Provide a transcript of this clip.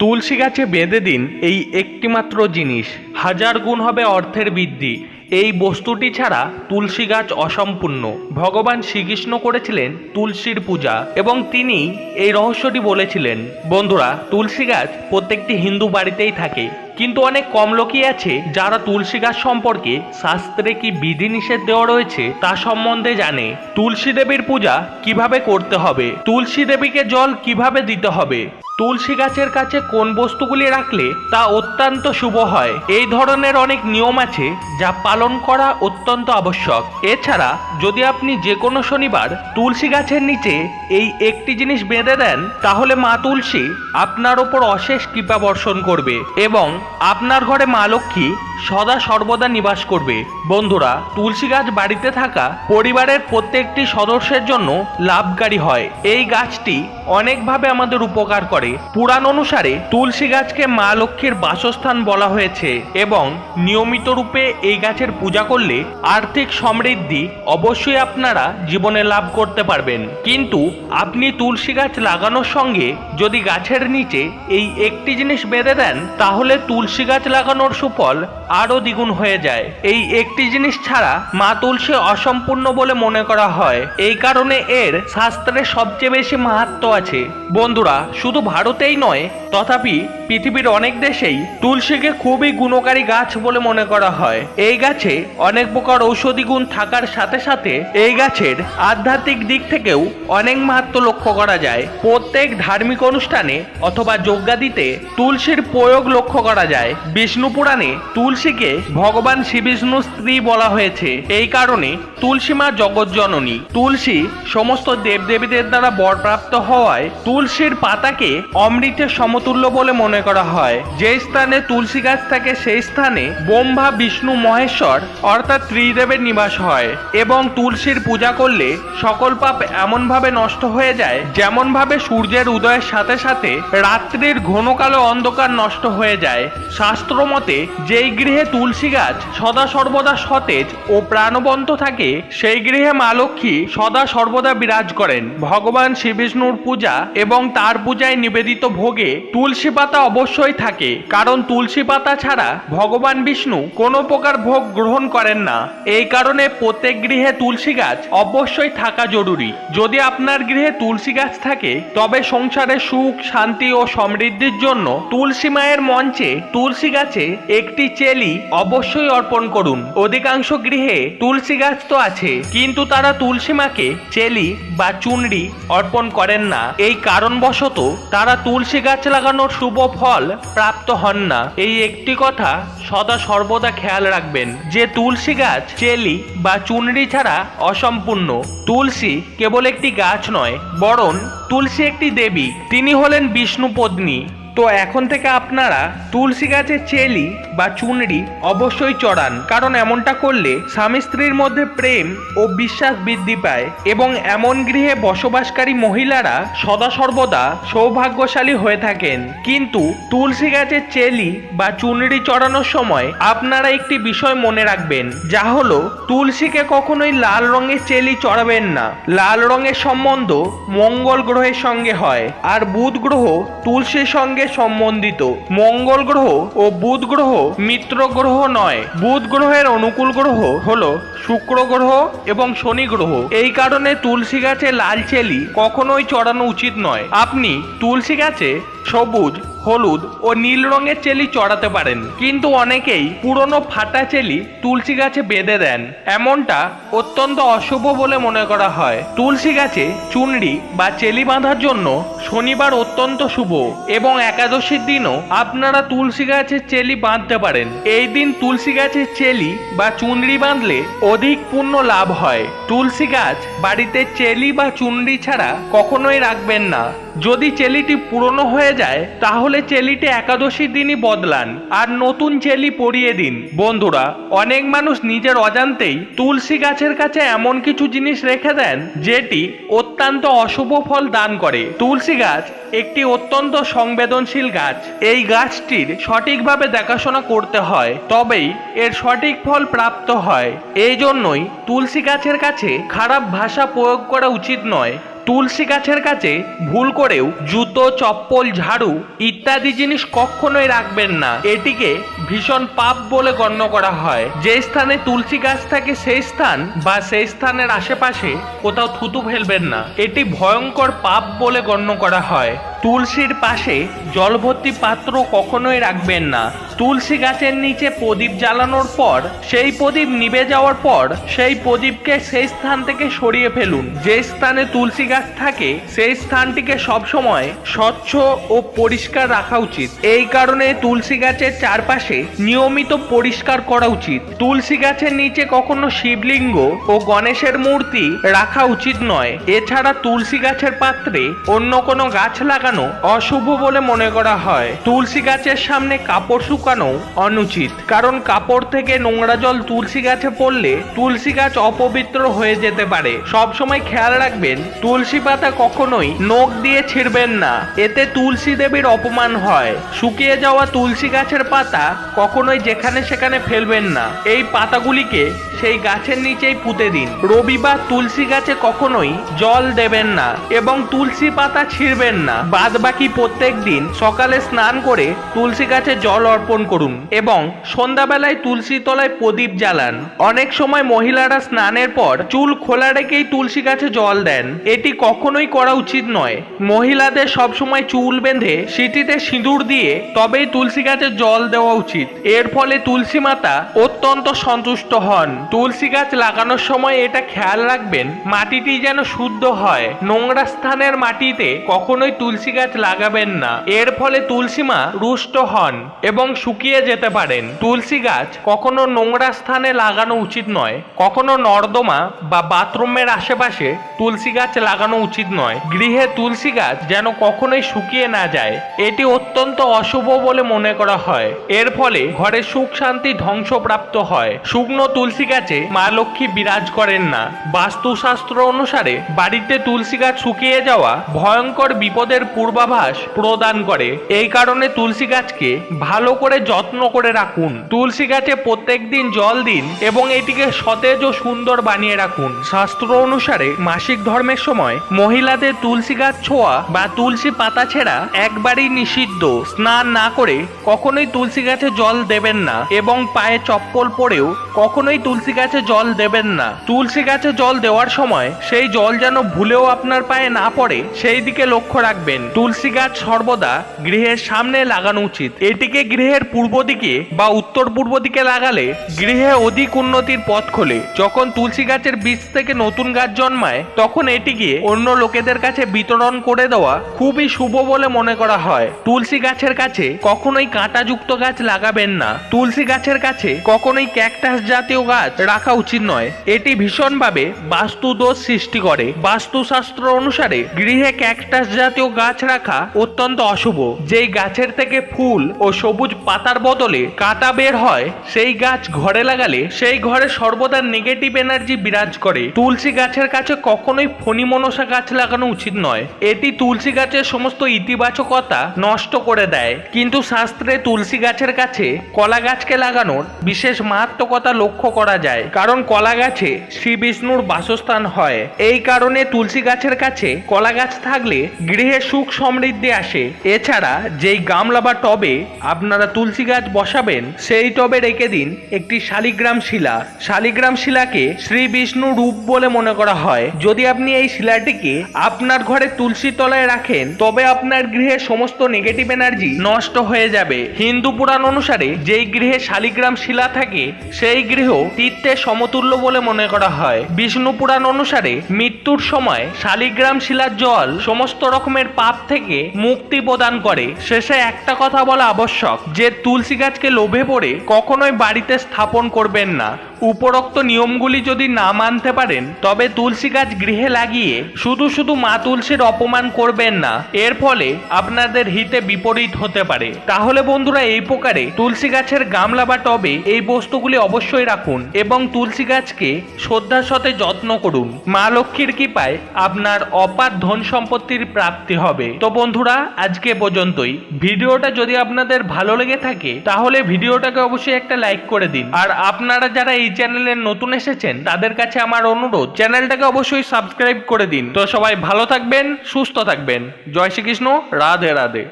তুলসী গাছে বেঁধে দিন এই একটিমাত্র জিনিস। হাজার গুণ হবে অর্থের বৃদ্ধি। এই বস্তুটি ছাড়া তুলসী গাছ অসম্পূর্ণ। ভগবান শ্রীকৃষ্ণ করেছিলেন তুলসীর পূজা এবং তিনি এই রহস্যটি বলেছিলেন, বন্ধুরা, তুলসী গাছ প্রত্যেকটি হিন্দু বাড়িতেই থাকে। কিন্তু অনেক কম লোকই আছে যারা তুলসী গাছ সম্পর্কে শাস্ত্রে কি বিধিনিষেধ দেওয়া রয়েছে তা সম্বন্ধে জানে। তুলসী দেবীর পূজা কীভাবে করতে হবে? তুলসী দেবীকে জল কীভাবে দিতে হবে? তুলসী গাছের কাছে কোন বস্তুগুলি রাখলে তা অত্যন্ত শুভ হয়? এই ধরনের অনেক নিয়ম আছে যা পালন করা অত্যন্ত আবশ্যক। এছাড়া, যদি আপনি যে কোনো শনিবার তুলসী গাছের নিচে এই একটি জিনিস বেঁধে দেন, তাহলে মা তুলসী আপনার ওপর অশেষ কৃপা বর্ষণ করবে এবং আপনার ঘরে মা লক্ষ্মী সদা সর্বদা নিবাস করবে। বন্ধুরা, তুলসী গাছ বাড়িতে থাকা পরিবারের প্রত্যেকটি সদস্যের জন্য লাভকারী হয়। এই গাছটি অনেকভাবে আমাদের উপকার করে। পুরাণ অনুসারে তুলসী গাছকে মা লক্ষ্মীর বাসস্থান বলা হয়েছে এবং নিয়মিত রূপে এই গাছের পূজা করলে আর্থিক সমৃদ্ধি অবশ্যই আপনারা জীবনে লাভ করতে পারবেন। কিন্তু আপনি তুলসী গাছ লাগানোর সঙ্গে যদি গাছের নিচে এই একটি জিনিস বেঁধে দেন, তাহলে তুলসী গাছ লাগানোর সুফল আরও দ্বিগুণ হয়ে যায়। এই একটি জিনিস ছাড়া মা তুলসী অসম্পূর্ণ বলে মনে করা হয়। এই কারণে এর শাস্ত্রে সবচেয়ে বেশি মাহাত্ম আছে। বন্ধুরা, শুধু ভারতেই নয়, তথাপি পৃথিবীর অনেক দেশেই তুলসীকে খুবই গুণকারী গাছ বলে মনে করা হয়। এই গাছে অনেক প্রকার ঔষধি গুণ থাকার সাথে সাথে এই গাছের আধ্যাত্মিক দিক থেকেও অনেক মাহাত্ম লক্ষ্য করা যায়। প্রত্যেক ধার্মিক অনুষ্ঠানে অথবা যজ্ঞাদিতে তুলসীর প্রয়োগ লক্ষ্য করা যায়। বিষ্ণু পুরাণে তুলসীকে ভগবান শ্রীবিষ্ণু স্ত্রী বলা হয়েছে। এই কারণে তুলসী মা জগৎজননী তুলসী সমস্ত দেবদেবীদের দ্বারা বরপ্রাপ্ত হওয়ায় তুলসীর পাতাকে অমৃতের সমতুল্য বলে মনে করা হয়। যে স্থানে তুলসী গাছ থাকে, সেই স্থানে ব্রহ্মা, বিষ্ণু, মহেশ্বর অর্থাৎ ত্রিদেবের নিবাস হয় এবং তুলসীর পূজা করলে সকল পাপ এমনভাবে নষ্ট হয়ে যায়, যেমনভাবে সূর্যের উদয়ের সাথে সাথে রাত্রির ঘন কালো অন্ধকার নষ্ট হয়ে যায়। শাস্ত্র মতে যেই গৃহে তুলসী গাছ সদা সর্বদা সতেজ ও প্রাণবন্ত থাকে, সেই গৃহে মা লক্ষ্মী সদা সর্বদা বিরাজ করেন। ভগবান শ্রীবিষ্ণুর পূজা এবং তার পূজায় নিবেদিত ভোগে তুলসী পাতা অবশ্যই থাকে, কারণ তুলসী পাতা ছাড়া ভগবান বিষ্ণু কোনো প্রকার ভোগ গ্রহণ করেন না। এই কারণে প্রত্যেক গৃহে তুলসী গাছ অবশ্যই থাকা জরুরি। যদি আপনার গৃহে তুলসী গাছ থাকে, তবে সংসারে সুখ, শান্তি ও সমৃদ্ধির জন্য তুলসী মায়ের মঞ্চে তুলসী গাছে একটি চেলি অবশ্যই অর্পণ করুন। অধিকাংশ গৃহে তুলসী গাছ তো আছে, কিন্তু তারা তুলসী মাকে চেলি বা চুনরি অর্পণ করেন না। এই কারণবশত তারা তুলসী গাছ লাগানোর শুভ ফল প্রাপ্ত হন না, এই একটি কথা সদা সর্বদা খেয়াল রাখবেন যে তুলসী গাছ চেলি বা চুনরি ছাড়া অসম্পূর্ণ। তুলসী কেবল একটি গাছ নয়, বরং তুলসী একটি দেবী। তিনি হলেন বিষ্ণু পত্নী তো এখন থেকে আপনারা তুলসী গাছের চেলি বা চুনরি অবশ্যই চড়ান, কারণ এমনটা করলে স্বামী স্ত্রীর মধ্যে প্রেম ও বিশ্বাস বৃদ্ধি পায় এবং এমন গৃহে বসবাসকারী মহিলারা সদা সর্বদা সৌভাগ্যশালী হয়ে থাকেন। কিন্তু তুলসী গাছের চেলি বা চুনরি চড়ানোর সময় আপনারা একটি বিষয় মনে রাখবেন, যা হলো তুলসীকে কখনোই লাল রঙের চেলি চড়াবেন না। লাল রঙের সম্বন্ধ মঙ্গল গ্রহের সঙ্গে হয় আর বুধ গ্রহ তুলসীর সঙ্গে সম্বন্ধিত। মঙ্গল গ্রহ ও বুধ গ্রহ মিত্র গ্রহ নয়, বুধ গ্রহের অনুকূল গ্রহ হলো শুক্র গ্রহ এবং শনি গ্রহ। এই কারণে তুলসী গাছে লাল চেলি কখনোই চড়ানো উচিত নয়। আপনি তুলসী গাছে সবুজ, হলুদ ও নীল রঙের চেলি চড়াতে পারেন। কিন্তু অনেকেই পুরনো ফাটা চেলি তুলসী গাছে বেঁধে দেন। এমনটা অত্যন্ত অশুভ বলে মনে করা হয়। তুলসী গাছে চুনরি বা চেলি বাঁধার জন্য শনিবার অত্যন্ত শুভ এবং একাদশীর দিনও আপনারা তুলসী গাছের চেলি বাঁধতে পারেন। এই দিন তুলসী গাছের চেলি বা চুনরি বাঁধলে অধিক পুণ্য লাভ হয়। তুলসী গাছ বাড়িতে চেলি বা চুনরি ছাড়া কখনোই রাখবেন না। যদি চেলিটি পুরনো হয়ে যায়, তাহলে চেলিটি একাদশীর দিনই বদলান। আর নতুন চেলি পরিয়ে দিন। বন্ধুরা, অনেক মানুষ নিজের অজান্তেই তুলসী গাছের কাছে এমন কিছু জিনিস রেখে দেন, যেটি অত্যন্ত অশুভ ফল দান করে। তুলসী গাছ একটি অত্যন্ত সংবেদনশীল গাছ। এই গাছটির সঠিকভাবে দেখাশোনা করতে হয়, তবেই এর সঠিক ফল প্রাপ্ত হয়। এই জন্যই তুলসী গাছের কাছে খারাপ ভাষা প্রয়োগ করা উচিত নয়। তুলসী গাছের কাছে ভুল করেও জুতো, চপ্পল, ঝাড়ু ইত্যাদি জিনিস কখনোই রাখবেন না। এটিকে ভীষণ পাপ বলে গণ্য করা হয়। যে স্থানে তুলসী গাছ থাকে সেই স্থান বা সেই স্থানের আশেপাশে কোথাও থুতু ফেলবেন না। এটি ভয়ঙ্কর পাপ বলে গণ্য করা হয়। তুলসীর পাশে জলভর্তি পাত্র কখনোই রাখবেন না। তুলসী গাছের নিচে প্রদীপ জ্বালানোর পর, সেই প্রদীপ নিভে যাওয়ার পর, সেই প্রদীপকে সেই স্থান থেকে সরিয়ে ফেলুন। যে স্থানে তুলসী গাছ থাকে, সেই স্থানটিকে সবসময় স্বচ্ছ ও পরিষ্কার রাখা উচিত। এই কারণে তুলসী গাছের চারপাশে নিয়মিত পরিষ্কার করা উচিত। তুলসী গাছের নিচে কখনো শিবলিঙ্গ ও গণেশের মূর্তি রাখা উচিত নয়। এছাড়া তুলসী গাছের পাত্রে অন্য কোনো গাছ লাগানো অশুভ বলে মনে করা হয়। তুলসী গাছের সামনে কাপড় শুকানো অনুচিত। কারণ কাপড় থেকে নোংরা জল তুলসী গাছে পড়লে তুলসী গাছ অপবিত্র হয়ে যেতে পারে। সব সময় খেয়াল রাখবেন, তুলসী পাতা কখনোই নখ দিয়ে ছিঁড়বেন না। এতে তুলসী দেবীর অপমান হয়। শুকিয়ে যাওয়া তুলসী গাছের পাতা কখনোই যেখানে সেখানে ফেলবেন না। এই পাতাগুলিকে সেই গাছের নিচেই পুঁতে দিন। রবিবার তুলসী গাছে কখনোই জল দেবেন না এবং তুলসী পাতা ছিঁড়বেন না। বাদ বাকি প্রত্যেক দিন সকালে স্নান করে তুলসী গাছে জল অর্পণ করুন এবং সন্ধ্যাবেলায় তুলসী তলায় প্রদীপ জ্বালান। অনেক সময় মহিলারা স্নানের পর চুল খোলা রেখেই তুলসী গাছে জল দেন। এটি কখনোই করা উচিত নয়। মহিলাদের সবসময় চুল বেঁধে সিটিতে সিঁদুর দিয়ে তবেই তুলসী গাছে জল দেওয়া উচিত। এর ফলে তুলসী মাতা অত্যন্ত সন্তুষ্ট হন। তুলসী গাছ লাগানোর সময় এটা খেয়াল রাখবেন, মাটিটি যেন শুদ্ধ হয়। নোংরা স্থানের মাটিতে কখনোই তুলসী গাছ লাগাবেন না। এর ফলে তুলসী মা রুষ্ট হন এবং শুকিয়ে যেতে পারেন। তুলসী গাছ কখনো নোংরা স্থানে লাগানো উচিত নয়। কখনো নর্দমা বা বাথরুমের আশেপাশে তুলসী গাছ লাগানো উচিত নয়। গৃহে তুলসী গাছ যেন কখনোই শুকিয়ে না যায়। এটি অত্যন্ত অশুভ বলে মনে করা হয়। এর ফলে ঘরে সুখ শান্তি ধ্বংসপ্রাপ্ত হয়। শুকনো তুলসী গাছে মা লক্ষ্মী বিরাজ করেন না। বাস্তুশাস্ত্র অনুসারে বাড়িতে তুলসী গাছ শুকিয়ে যাওয়া ভয়ঙ্কর বিপদের পূর্বাভাস প্রদান করে। এই কারণে তুলসী গাছকে ভালো করে যত্ন করে রাখুন। তুলসী গাছে প্রত্যেক দিন জল দিন এবং এটিকে সতেজ ও সুন্দর বানিয়ে রাখুন। শাস্ত্র অনুসারে মাসিক ধর্মের সময় মহিলাদের তুলসী গাছ ছোঁয়া বা তুলসী পাতা ছেঁড়া একবারই নিষিদ্ধ। স্নান না করে কখনোই তুলসী গাছে জল দেবেন না এবং পায়ে চপ্পল পরেও কখনোই তুলসী গাছে জল দেবেন না। তুলসী গাছে জল দেওয়ার সময় সেই জল যেন ভুলেও আপনার পায়ে না পড়ে, সেই দিকে লক্ষ্য রাখবেন। তুলসী গাছ সর্বদা গৃহের সামনে লাগানো উচিত। এটিকে গৃহের পূর্ব দিকে বা উত্তর পূর্ব দিকে লাগালে গৃহে অধিক উন্নতির পথ খোলে। যখন তুলসী গাছের বীজ থেকে নতুন গাছ জন্মায়, তখন এটিকে অন্য লোকেদের কাছে বিতরণ করে দেওয়া খুবই শুভ বলে মনে করা হয়। তুলসী গাছের কাছে কখনোই কাঁটাযুক্ত গাছ লাগাবেন না। তুলসী গাছের কাছে কখনোই ক্যাকটাস জাতীয় গাছ রাখা উচিত নয়। এটি ভীষণভাবে বাস্তু দোষ সৃষ্টি করে। বাস্তুশাস্ত্র অনুসারে গৃহে ক্যাকটাস জাতীয় গাছ রাখা অত্যন্ত অশুভ। যেই গাছের থেকে ফুল ও সবুজ পাতার বদলে কাঁটা বের হয়, সেই গাছ ঘরে লাগালে সেই ঘরে সর্বদা নেগেটিভ এনার্জি বিরাজ করে। তুলসী গাছের কাছে কখনোই ফণি মনসা গাছ লাগানো উচিত নয়। এটি তুলসী গাছের সমস্ত ইতিবাচকতা নষ্ট করে দেয়। কিন্তু শাস্ত্রে তুলসী গাছের কাছে কলা গাছকে লাগানোর বিশেষ মারাত্মকতা লক্ষ্য করা যায়। কারণ কলা গাছে শ্রী বিষ্ণুর বাসস্থান হয়। এই কারণে তুলসী গাছের কাছে কলা গাছ থাকলে গৃহে সুখ সমৃদ্ধি আসে। এছাড়া যেই গামলা বা টবে আপনারা তুলসী গাছ বসাবেন, সেই টবে রেখে দিন একটি শালিগ্রাম শিলা। শালিগ্রাম শিলাকে শ্রী বিষ্ণু রূপ বলে মনে করা হয়। যদি আপনি এই শিলাটিকে আপনার ঘরে তুলসী তলায় রাখেন, তবে আপনার গৃহে সমস্ত নেগেটিভ এনার্জি নষ্ট হয়ে যাবে। হিন্দু পুরাণ অনুসারে যেই গৃহে শালিগ্রাম শিলা থাকে, সেই গৃহ তীর্থের সমতুল্য বলে মনে করা হয়। বিষ্ণু পুরাণ অনুসারে মৃত্যুর সময় শালিগ্রাম শিলার জল সমস্ত রকমের পাপ থেকে মুক্তি প্রদান করে। শেষে একটা কথা বলা আবশ্যক, যে তুলসী গাছকে লোভে পড়ে কখনোই বাড়িতে স্থাপন করবেন না। উপরোক্ত নিয়মগুলি যদি না মানতে পারেন, তবে তুলসী গাছ গৃহে লাগিয়ে শুধু শুধু মা তুলসীর অপমান করবেন না। এর ফলে আপনাদের হিতে বিপরীত হতে পারে। তাহলে বন্ধুরা, এই প্রকারে তুলসী গাছের গামলা বা টবে এই বস্তুগুলি অবশ্যই রাখুন এবং তুলসী গাছকে শ্রদ্ধার সাথে যত্ন করুন। মা লক্ষ্মীর কৃপায় আপনার অপার ধন সম্পত্তির প্রাপ্তি হবে। তো বন্ধুরা, আজকে পর্যন্তই। ভিডিওটা যদি আপনাদের ভালো লেগে থাকে, তাহলে ভিডিওটাকে অবশ্যই একটা লাইক করে দিন। আর আপনারা যারা এই চ্যানেলে নতুন এসেছেন, তাদের কাছে আমার অনুরোধ, চ্যানেলটাকে অবশ্যই সাবস্ক্রাইব করে দিন। তো সবাই ভালো থাকবেন, সুস্থ থাকবেন। জয় শ্রীকৃষ্ণ, রাধে রাধে।